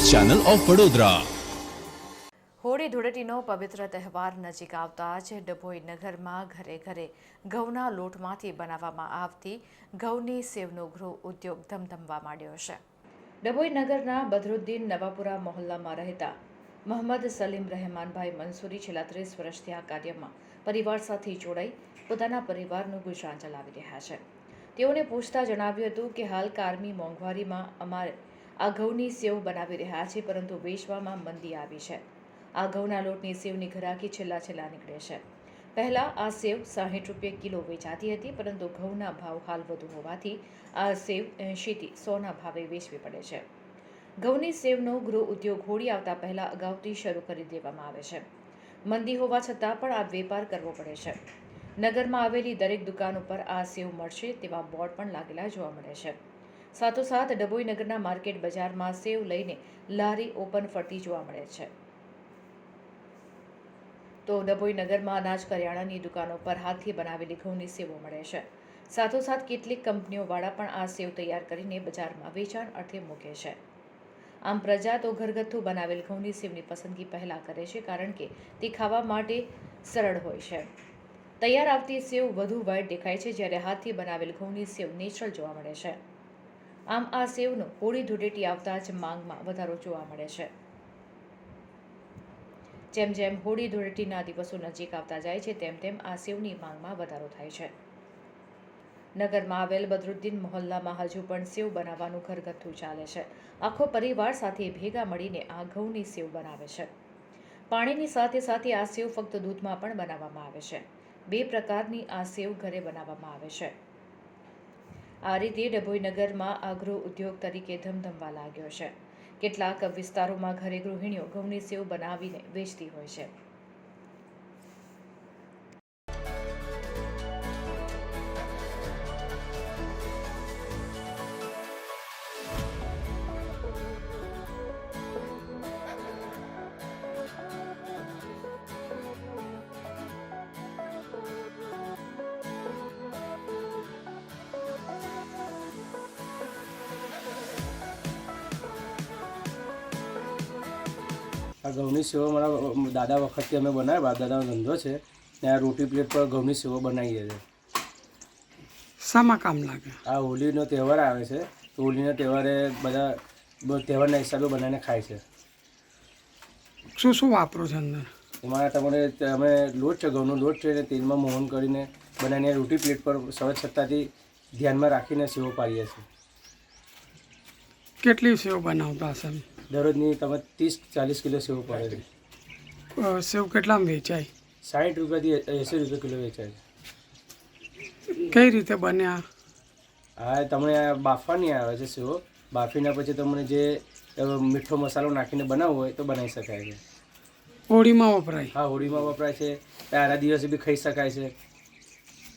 Channel of Vadodara. Holi ધૂળેટીનો પવિત્ર તહેવાર નજીક આવતા જ ડભોઈ નગરમાં ઘરે ઘરે ઘઉંના લોટમાંથી બનાવવામાં આવતી ઘઉંની સેવનો ગૃહ ઉદ્યોગ ધમધમવા માંડ્યો છે. ડભોઈ નગરના બદરુદ્દીન નવાપુરા મોહલ્લામાં રહેતા મોહમ્મદ સલીમ રહેમાનભાઈ મંસૂરી છેલ્લા ત્રીસ વર્ષથી આ કાર્યમાં પરિવાર સાથે જોડાઈ પોતાના પરિવારનું ગુજરાન ચલાવી રહ્યા છે. તેઓને પૂછતા જણાવ્યું હતું કે હાલ કારમી મોંઘવારીમાં અમારે આ ઘઉંની સેવ બનાવી રહ્યા છે, પરંતુ વેચવામાં મંદી આવી છે. આ ઘઉંના લોટની સેવની ઘરાકી છેલ્લા છેલ્લા નીકળે છે. પહેલાં આ સેવ સાહીઠ રૂપિયા કિલો વેચાતી હતી, પરંતુ ઘઉંના ભાવ હાલ વધુ હોવાથી આ સેવ એંશીથી સોના ભાવે વેચવી પડે છે. ઘઉંની સેવનો ગૃહ ઉદ્યોગ હોળી આવતા પહેલાં અગાઉથી શરૂ કરી દેવામાં આવે છે. મંદી હોવા છતાં પણ આ વેપાર કરવો પડે છે. નગરમાં આવેલી દરેક દુકાન ઉપર આ સેવ મળશે તેવા બોર્ડ પણ લાગેલા જોવા મળે છે. સાથોસાથ ડભોઈ નગરના માર્કેટ બજારમાં સેવ લઈને લારી ઓપન ફરતી જોવા મળે છે. તો ડભોઈ નગરમાં અનાજ કરિયાણાની દુકાનો પર હાથથી બનાવેલી ઘઉંની સેવો મળે છે. સાથોસાથ કેટલીક કંપનીઓવાળા પણ આ સેવ તૈયાર કરીને બજારમાં વેચાણ અર્થે મૂકે છે. આમ પ્રજા તો ઘરગથ્થુ બનાવેલ ઘઉંની સેવની પસંદગી પહેલાં કરે છે કારણ કે તે ખાવા માટે સરળ હોય છે. તૈયાર આવતી સેવ વધુ વાઇટ દેખાય છે જ્યારે હાથથી બનાવેલ ઘઉંની સેવ નેચરલ જોવા મળે છે. આમ આ સેવનો હોળી ધૂળેટી આવતા જ માંગમાં વધારો જોવા મળે છે. જેમ જેમ હોળી ધૂળેટીના દિવસો નજીક આવતા જાય છે, તેમ તેમ આ સેવની માંગમાં વધારો થાય છે. નગરમાં આવેલ બદરુદ્દીન મોહલ્લામાં હજુ પણ સેવ બનાવવાનું ઘરગથ્થું ચાલે છે. આખો પરિવાર સાથે ભેગા મળીને આ ઘઉંની સેવ બનાવે છે. પાણીની સાથે સાથે આ સેવ ફક્ત દૂધમાં પણ બનાવવામાં આવે છે. બે પ્રકારની આ સેવ ઘરે બનાવવામાં આવે છે. આ રીતે ડભોઈ નગરમાં આ ગૃહ ઉદ્યોગ તરીકે ધમધમવા લાગ્યો છે. કેટલાક વિસ્તારોમાં ઘરે ગૃહિણીઓ ઘઉંની સેવ બનાવીને વેચતી હોય છે. આ ઘઉંની સેવો મારા દાદા વખતથી અમે બનાવ્યા બાપ દાદાનો ધંધો છે. ને આ રોટી પ્લેટ પર ઘઉંની સેવો બનાવીએ છીએ. શામાં કામ લાગે? આ હોળીનો તહેવાર આવે છે. તો હોળીના તહેવારે બધા તહેવારના હિસાબે બનાવીને ખાય છે. શું શું વાપરો છો અંદર? એમાં તમારે અમે લોટ છે ઘઉંનો લોટ છે ને તેલમાં મોહન કરીને બનાવીને રોટી પ્લેટ પર સ્વચ્છતાથી ધ્યાનમાં રાખીને સેવો પાડીએ છીએ. કેટલી સેવ બનાવતા હશે દરરોજની તમે ત્રીસ ચાલીસ કિલો સેવ પડે છે. સેવ કેટલામાં વેચાય? સાઠ રૂપિયાથી એંસી રૂપિયા કિલો વેચાય કઈ રીતે બન્યા હા તમને બાફવાની આવે છે સેવો. બાફીને પછી તમને જે મીઠો મસાલો નાખીને બનાવવો હોય તો બનાવી શકાય છે. હોળીમાં વપરાય? હા હોળીમાં વપરાય છે. આરા દિવસે બી ખાઈ શકાય છે.